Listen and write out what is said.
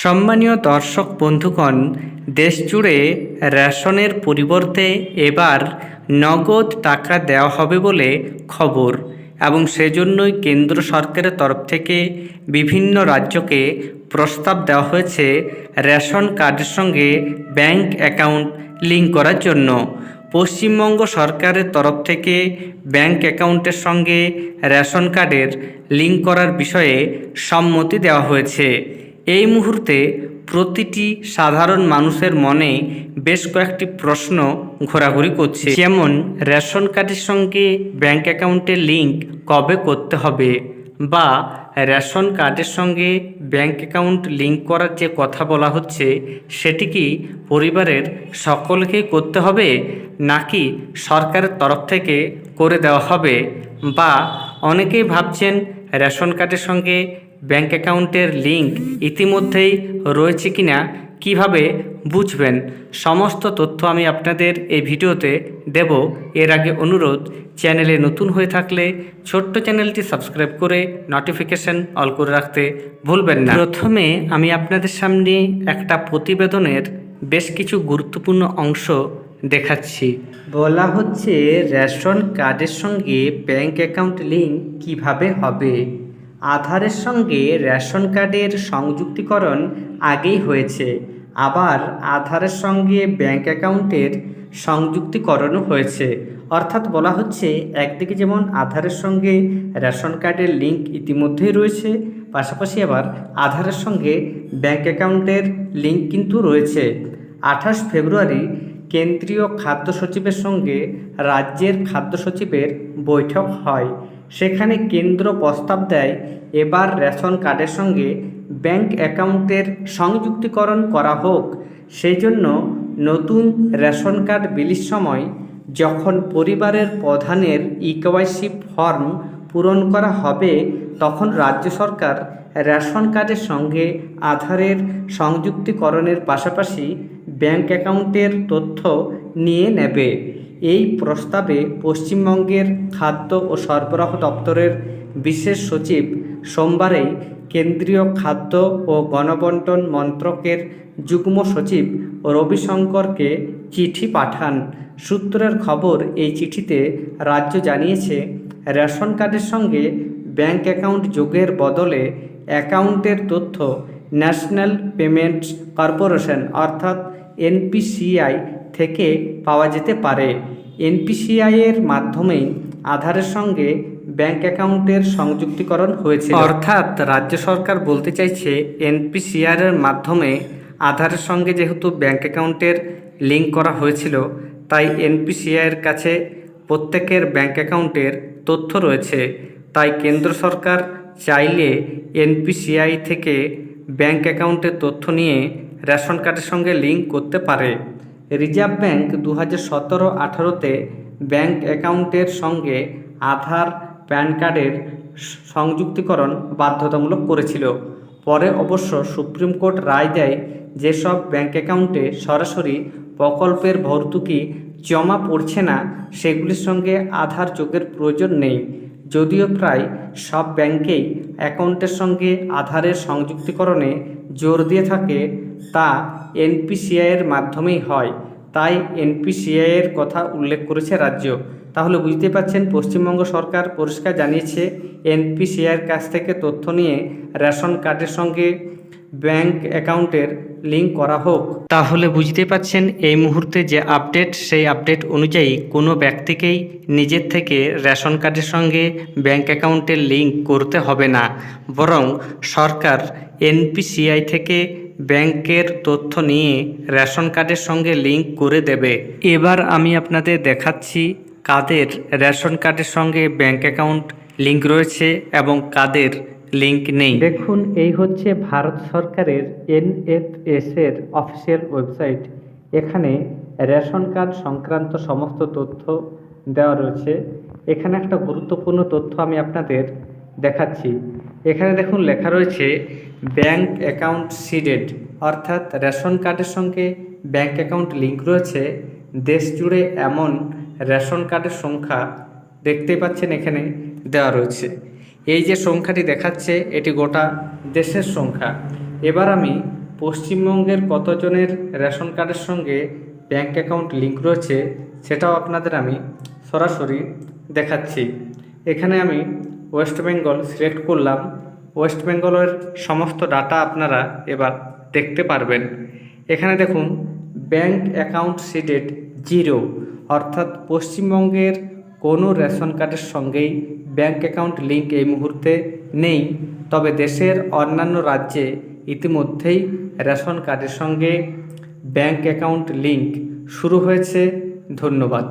সম্মানীয় দর্শক বন্ধুগণ, দেশজুড়ে রেশনের পরিবর্তে এবার নগদ টাকা দেওয়া হবে বলে খবর এবং সেজন্যই কেন্দ্র সরকারের তরফ থেকে বিভিন্ন রাজ্যকে প্রস্তাব দেওয়া হয়েছে রেশন কার্ডের সঙ্গে ব্যাংক অ্যাকাউন্ট লিঙ্ক করার জন্য। পশ্চিমবঙ্গ সরকারের তরফ থেকে ব্যাংক অ্যাকাউন্টের সঙ্গে রেশন কার্ডের লিঙ্ক করার বিষয়ে সম্মতি দেওয়া হয়েছে। এই মুহূর্তে প্রতিটি সাধারণ মানুষের মনে বেশ কয়েকটি প্রশ্ন ঘোরাঘুরি করছে। যেমন, রেশন কার্ডের সঙ্গে ব্যাঙ্ক অ্যাকাউন্টের লিঙ্ক কবে করতে হবে? বা, রেশন কার্ডের সঙ্গে ব্যাঙ্ক অ্যাকাউন্ট লিঙ্ক করার যে কথা বলা হচ্ছে, সেটি কি পরিবারের সকলকেই করতে হবে? নাকি সরকারের তরফ থেকে করে দেওয়া হবে? বা, অনেকেই ভাবছেন রেশন কার্ডের সঙ্গে ব্যাংক অ্যাকাউন্টের লিঙ্ক ইতিমধ্যেই রয়েছে কিনা, কীভাবে বুঝবেন? সমস্ত তথ্য আমি আপনাদের এই ভিডিওতে দেব। এর আগে অনুরোধ, চ্যানেলে নতুন হয়ে থাকলে ছোট্ট চ্যানেলটি সাবস্ক্রাইব করে নোটিফিকেশন অল করে রাখতে ভুলবেন না। প্রথমে আমি আপনাদের সামনে একটা প্রতিবেদনের বেশ কিছু গুরুত্বপূর্ণ অংশ দেখাচ্ছি। বলা হচ্ছে, রেশন কার্ডের সঙ্গে ব্যাংক অ্যাকাউন্ট লিঙ্ক কীভাবে হবে? আধারের সঙ্গে রেশন কার্ডের সংযুক্তিকরণ আগেই হয়েছে। আবার আধারের সঙ্গে ব্যাংক অ্যাকাউন্টের সংযুক্তিকরণও হয়েছে। অর্থাৎ বলা হচ্ছে, একদিকে যেমন আধারের সঙ্গে রেশন কার্ডের লিঙ্ক ইতিমধ্যেই রয়েছে, পাশাপাশি আবার আধারের সঙ্গে ব্যাংক অ্যাকাউন্টের লিঙ্ক কিন্তু রয়েছে। আঠাশ ফেব্রুয়ারি কেন্দ্রীয় খাদ্য সচিবের সঙ্গে রাজ্যের খাদ্য সচিবের বৈঠক হয়। সেখানে কেন্দ্র প্রস্তাব দেয়, এবার রেশন কার্ডের সঙ্গে ব্যাংক অ্যাকাউন্টের সংযুক্তিকরণ করা হোক। সেই জন্য নতুন রেশন কার্ড বিলির সময় যখন পরিবারের প্রধানের ইকেওয়াইসি ফর্ম পূরণ করা হবে, তখন রাজ্য সরকার রেশন কার্ডের সঙ্গে আধারের সংযুক্তিকরণের পাশাপাশি ব্যাংক অ্যাকাউন্টের তথ্য নিয়ে নেবে। এই প্রস্তাবে পশ্চিমবঙ্গের খাদ্য ও সরবরাহ দপ্তরের বিশেষ সচিব সোমবারেই কেন্দ্রীয় খাদ্য ও গণবন্টন মন্ত্রকের যুগ্ম সচিব রবিশঙ্করকে চিঠি পাঠান। সূত্রের খবর, এই চিঠিতে রাজ্য জানিয়েছে, রেশন কার্ডের সঙ্গে ব্যাংক অ্যাকাউন্ট যোগের বদলে অ্যাকাউন্টের তথ্য ন্যাশনাল পেমেন্টস কর্পোরেশন অর্থাৎ এনপিসিআই থেকে পাওয়া যেতে পারে। এনপিসিআই এর মাধ্যমেই আধারের সঙ্গে ব্যাংক অ্যাকাউন্টের সংযুক্তিকরণ হয়েছে অর্থাৎ রাজ্য সরকার বলতে চাইছে এনপিসিআর এর মাধ্যমে আধারের সঙ্গে যেহেতু ব্যাংক অ্যাকাউন্টের লিঙ্ক করা হয়েছিল, তাই এনপিসিআই এর কাছে প্রত্যেকের ব্যাংক অ্যাকাউন্টের তথ্য রয়েছে। তাই কেন্দ্র সরকার চাইলে এনপিসিআই থেকে ব্যাংক অ্যাকাউন্টের তথ্য নিয়ে রেশন কার্ডের সঙ্গে লিঙ্ক করতে পারে। রিজার্ভ ব্যাংক দু হাজার সতেরো আঠারোতে ব্যাংক অ্যাকাউন্টের সঙ্গে আধার, প্যান কার্ডের সংযুক্তিকরণ বাধ্যতামূলক করেছিল। পরে অবশ্য সুপ্রিম কোর্ট রায় দেয়, যেসব ব্যাংক অ্যাকাউন্টে সরাসরি প্রকল্পের ভর্তুকি জমা পড়ছে না, সেগুলির সঙ্গে আধার যোগের প্রয়োজন নেই। যদিও প্রায় সব ব্যাংকেই অ্যাকাউন্টের সঙ্গে আধারের সংযুক্তিকরণে জোর দিয়ে থাকে তা এনপিসিআইয়ের মাধ্যমেই হয়। তাই এনপিসিআইয়ের কথা উল্লেখ করেছে রাজ্য। তাহলে বুঝতে পারছেন, পশ্চিমবঙ্গ সরকার পরিষ্কার জানিয়েছে, এনপিসিআইয়ের কাছ থেকে তথ্য নিয়ে রেশন কার্ডের সঙ্গে ব্যাংক অ্যাকাউন্টের লিঙ্ক করা হোক। তাহলে বুঝতে পাচ্ছেন এই মুহূর্তে যে আপডেট, সেই আপডেট অনুযায়ী কোনো ব্যক্তিকেই নিজের থেকে রেশন কার্ডের সঙ্গে ব্যাংক অ্যাকাউন্টের লিঙ্ক করতে হবে না। বরং সরকার এনপিসিআই থেকে ব্যাংকের তথ্য নিয়ে রেশন কার্ডের সঙ্গে লিঙ্ক করে দেবে। এবার আমি আপনাদের দেখাচ্ছি কাদের রেশন কার্ডের সঙ্গে ব্যাংক অ্যাকাউন্ট লিঙ্ক রয়েছে এবং কাদের লিঙ্ক নেই। দেখুন, এই হচ্ছে ভারত সরকারের এনএফএস এর অফিসিয়াল ওয়েবসাইট। এখানে রেশন কার্ড সংক্রান্ত সমস্ত তথ্য দেওয়া রয়েছে। এখানে একটা গুরুত্বপূর্ণ তথ্য আমি আপনাদের দেখাচ্ছি। এখানে দেখুন লেখা রয়েছে ব্যাংক অ্যাকাউন্ট সিডেড অর্থাৎ রেশন কার্ডের সঙ্গে ব্যাংক অ্যাকাউন্ট লিঙ্ক রয়েছে। দেশ জুড়ে এমন রেশন কার্ডের সংখ্যা দেখতেই পাচ্ছেন এখানে দেওয়া রয়েছে। এই যে সংখ্যাটি দেখাচ্ছে, এটি গোটা দেশের সংখ্যা। এবার আমি পশ্চিমবঙ্গের কতজনের রেশন কার্ডের সঙ্গে ব্যাংক অ্যাকাউন্ট লিঙ্ক রয়েছে, সেটাও আপনাদের আমি সরাসরি দেখাচ্ছি। এখানে আমি ওয়েস্ট বেঙ্গল সিলেক্ট করলাম। ওয়েস্ট বেঙ্গলের সমস্ত ডাটা আপনারা এবার দেখতে পারবেন। এখানে দেখুন ব্যাংক অ্যাকাউন্ট সিডেড জিরো অর্থাৎ পশ্চিমবঙ্গের কোনো রেশন কার্ডের সঙ্গেই ব্যাংক অ্যাকাউন্ট লিঙ্ক এই মুহূর্তে নেই। তবে দেশের অন্যান্য রাজ্যে ইতিমধ্যেই রেশন কার্ডের সঙ্গে ব্যাংক অ্যাকাউন্ট লিঙ্ক শুরু হয়েছে। ধন্যবাদ।